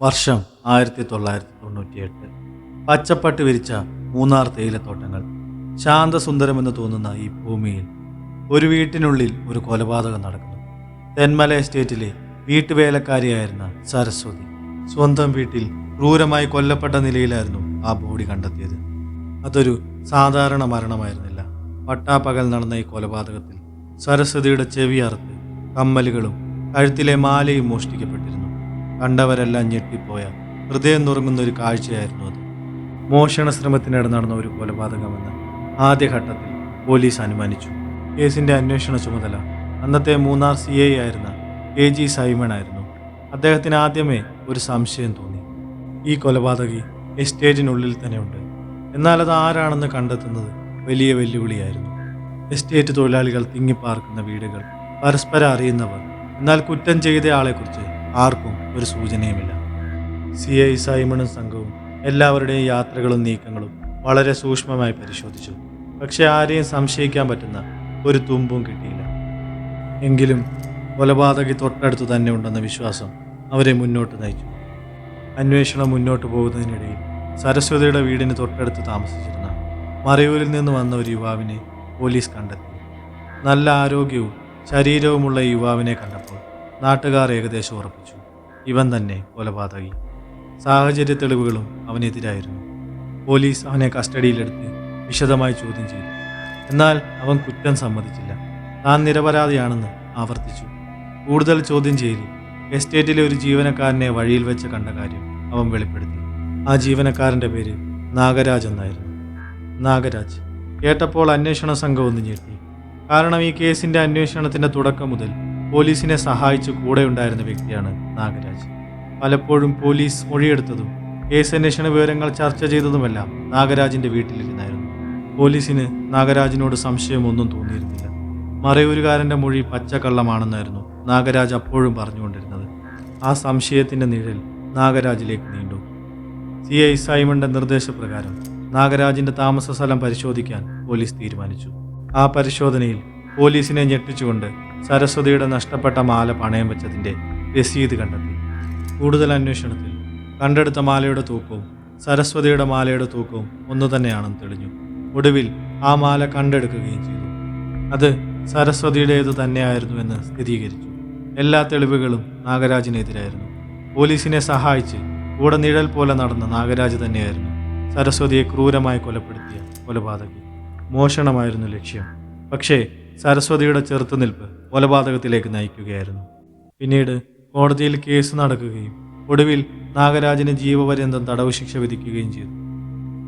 വർഷം ആയിരത്തി തൊള്ളായിരത്തി തൊണ്ണൂറ്റിയെട്ട് പച്ചപ്പട്ട് വിരിച്ച മൂന്നാർ തേയിലത്തോട്ടങ്ങൾ. ശാന്തസുന്ദരമെന്ന് തോന്നുന്ന ഈ ഭൂമിയിൽ ഒരു വീട്ടിനുള്ളിൽ ഒരു കൊലപാതകം നടക്കുന്നു. തെന്മല എസ്റ്റേറ്റിലെ വീട്ടുവേലക്കാരിയായിരുന്ന സരസ്വതി സ്വന്തം വീട്ടിൽ ക്രൂരമായി കൊല്ലപ്പെട്ട നിലയിലായിരുന്നു ആ ബോഡി കണ്ടെത്തിയത്. അതൊരു സാധാരണ മരണമായിരുന്നില്ല. പട്ടാപ്പകൽ നടന്ന ഈ കൊലപാതകത്തിൽ സരസ്വതിയുടെ ചെവി അറുത്ത് കമ്മലുകളും കഴുത്തിലെ മാലയും മോഷ്ടിക്കപ്പെട്ടിരുന്നു. കണ്ടവരെല്ലാം ഞെട്ടിപ്പോയ ഹൃദയം നുറുങ്ങുന്ന ഒരു കാഴ്ചയായിരുന്നു അത്. മോഷണ ശ്രമത്തിനിടെ നടന്ന ഒരു കൊലപാതകമെന്ന് ആദ്യഘട്ടത്തിൽ പോലീസ് അനുമാനിച്ചു. കേസിന്റെ അന്വേഷണ ചുമതല അന്നത്തെ മൂന്നാർ സി ഐ ആയിരുന്ന കെ ജി സൈമൺ ആയിരുന്നു. അദ്ദേഹത്തിന് ആദ്യമേ ഒരു സംശയം തോന്നി. ഈ കൊലപാതകി എസ്റ്റേറ്റിനുള്ളിൽ തന്നെയുണ്ട്. എന്നാൽ അത് ആരാണെന്ന് കണ്ടെത്തുന്നത് വലിയ വെല്ലുവിളിയായിരുന്നു. എസ്റ്റേറ്റ് തൊഴിലാളികൾ തിങ്ങിപ്പാർക്കുന്ന വീടുകൾ പരസ്പരം അറിയുന്നവർ എന്നാൽ കുറ്റം ചെയ്ത ആളെക്കുറിച്ച് ആർക്കും ഒരു സൂചനയുമില്ല. സി ഐ സൈമണും സംഘവും എല്ലാവരുടെയും യാത്രകളും നീക്കങ്ങളും വളരെ സൂക്ഷ്മമായി പരിശോധിച്ചു. പക്ഷെ ആരെയും സംശയിക്കാൻ പറ്റുന്ന ഒരു തുമ്പും കിട്ടിയില്ല. എങ്കിലും കൊലപാതകി തൊട്ടടുത്ത് തന്നെ ഉണ്ടെന്ന വിശ്വാസം അവരെ മുന്നോട്ട് നയിച്ചു. അന്വേഷണം മുന്നോട്ട് പോകുന്നതിനിടയിൽ സരസ്വതിയുടെ വീടിന് തൊട്ടടുത്ത് താമസിച്ചിരുന്ന മറയൂരിൽ നിന്ന് വന്ന ഒരു യുവാവിനെ പോലീസ് കണ്ടെത്തി. നല്ല ആരോഗ്യവും ശരീരവുമുള്ള യുവാവിനെ കണ്ടപ്പോൾ നാട്ടുകാർ ഏകദേശം ഉറപ്പിച്ചു. ഇവൻ തന്നെ കൊലപാതകി. സാഹചര്യ തെളിവുകളും അവനെതിരായിരുന്നു. പോലീസ് അവനെ കസ്റ്റഡിയിലെടുത്ത് വിശദമായി ചോദ്യം ചെയ്തു. എന്നാൽ അവൻ കുറ്റം സമ്മതിച്ചില്ല. താൻ നിരപരാധിയാണെന്ന് ആവർത്തിച്ചു. കൂടുതൽ ചോദ്യം ചെയ്ത്. എസ്റ്റേറ്റിലെ ഒരു ജീവനക്കാരനെ വഴിയിൽ വെച്ച് കണ്ട കാര്യം അവൻ വെളിപ്പെടുത്തി. ആ ജീവനക്കാരന്റെ പേര് നാഗരാജ് എന്നായിരുന്നു. നാഗരാജ് കേട്ടപ്പോൾ അന്വേഷണ സംഘം ഒന്ന് ഞെട്ടി. കാരണം ഈ കേസിന്റെ അന്വേഷണത്തിന്റെ തുടക്കം മുതൽ പോലീസിനെ സഹായിച്ചു കൂടെയുണ്ടായിരുന്ന വ്യക്തിയാണ് നാഗരാജ്. പലപ്പോഴും പോലീസ് മൊഴിയെടുത്തതും കേസ് അന്വേഷണ വിവരങ്ങൾ ചർച്ച ചെയ്തതുമെല്ലാം നാഗരാജിന്റെ വീട്ടിലിരുന്നായിരുന്നു. പോലീസിന് നാഗരാജിനോട് സംശയമൊന്നും തോന്നിയിരുന്നില്ല. മറയൂരുകാരന്റെ മൊഴി പച്ചക്കള്ളമാണെന്നായിരുന്നു നാഗരാജ് അപ്പോഴും പറഞ്ഞുകൊണ്ടിരുന്നത്. ആ സംശയത്തിന്റെ നിഴൽ നാഗരാജിലേക്ക് നീണ്ടു. സി ഐ സൈമന്റെ നിർദ്ദേശപ്രകാരം നാഗരാജിന്റെ താമസ സ്ഥലം പരിശോധിക്കാൻ പോലീസ് തീരുമാനിച്ചു. ആ പരിശോധനയിൽ പോലീസിനെ ഞെട്ടിച്ചുകൊണ്ട് സരസ്വതിയുടെ നഷ്ടപ്പെട്ട മാല പണയം വെച്ചതിന്റെ രസീത് കണ്ടെത്തി. കൂടുതൽ അന്വേഷണത്തിൽ കണ്ടെടുത്ത മാലയുടെ തൂക്കവും സരസ്വതിയുടെ മാലയുടെ തൂക്കവും ഒന്നു തന്നെയാണെന്ന് തെളിഞ്ഞു. ഒടുവിൽ ആ മാല കണ്ടെടുക്കുകയും ചെയ്തു. അത് സരസ്വതിയുടേത് തന്നെയായിരുന്നു എന്ന് സ്ഥിരീകരിച്ചു. എല്ലാ തെളിവുകളും നാഗരാജിനെതിരായിരുന്നു. പോലീസിനെ സഹായിച്ച് കൂടെ നിഴൽ പോലെ നടന്ന നാഗരാജ് തന്നെയായിരുന്നു സരസ്വതിയെ ക്രൂരമായി കൊലപ്പെടുത്തിയ കൊലപാതകി. മോഷണമായിരുന്നു ലക്ഷ്യം. പക്ഷേ സരസ്വതിയുടെ ചെറുത്തുനിൽപ്പ് കൊലപാതകത്തിലേക്ക് നയിക്കുകയായിരുന്നു. പിന്നീട് കോടതിയിൽ കേസ് നടക്കുകയും ഒടുവിൽ നാഗരാജിന് ജീവപര്യന്തം തടവ് ശിക്ഷ വിധിക്കുകയും ചെയ്തു.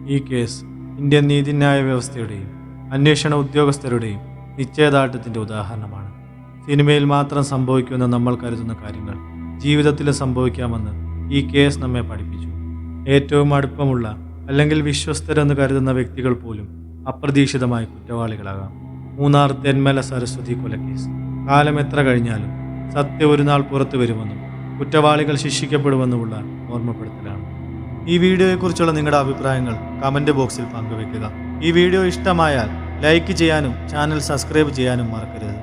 ഈ കേസ് ഇന്ത്യൻ നീതിന്യായ വ്യവസ്ഥയുടെയും അന്വേഷണ ഉദ്യോഗസ്ഥരുടെയും നിശ്ചയദാർഢ്യത്തിന്റെ ഉദാഹരണമാണ്. സിനിമയിൽ മാത്രം സംഭവിക്കുമെന്ന് നമ്മൾ കരുതുന്ന കാര്യങ്ങൾ ജീവിതത്തിൽ സംഭവിക്കാമെന്ന് ഈ കേസ് നമ്മെ പഠിപ്പിച്ചു. ഏറ്റവും അടുപ്പമുള്ള അല്ലെങ്കിൽ വിശ്വസ്തരെന്ന് കരുതുന്ന വ്യക്തികൾ പോലും അപ്രതീക്ഷിതമായി കുറ്റവാളികളാകാം. മൂന്നാർ തെന്മല സരസ്വതി കൊലക്കേസ്. കാലം എത്ര കഴിഞ്ഞാലും സത്യം ഒരു നാൾ പുറത്തു വരുമെന്നും കുറ്റവാളികൾ ശിക്ഷിക്കപ്പെടുമെന്നുമുള്ള ഓർമ്മപ്പെടുത്തലാണ്. ഈ വീഡിയോയെക്കുറിച്ചുള്ള നിങ്ങളുടെ അഭിപ്രായങ്ങൾ കമന്റ് ബോക്സിൽ പങ്കുവെക്കുക ഈ വീഡിയോ ഇഷ്ടമായാൽ ലൈക്ക് ചെയ്യാനും ചാനൽ സബ്സ്ക്രൈബ് ചെയ്യാനും മറക്കരുത്.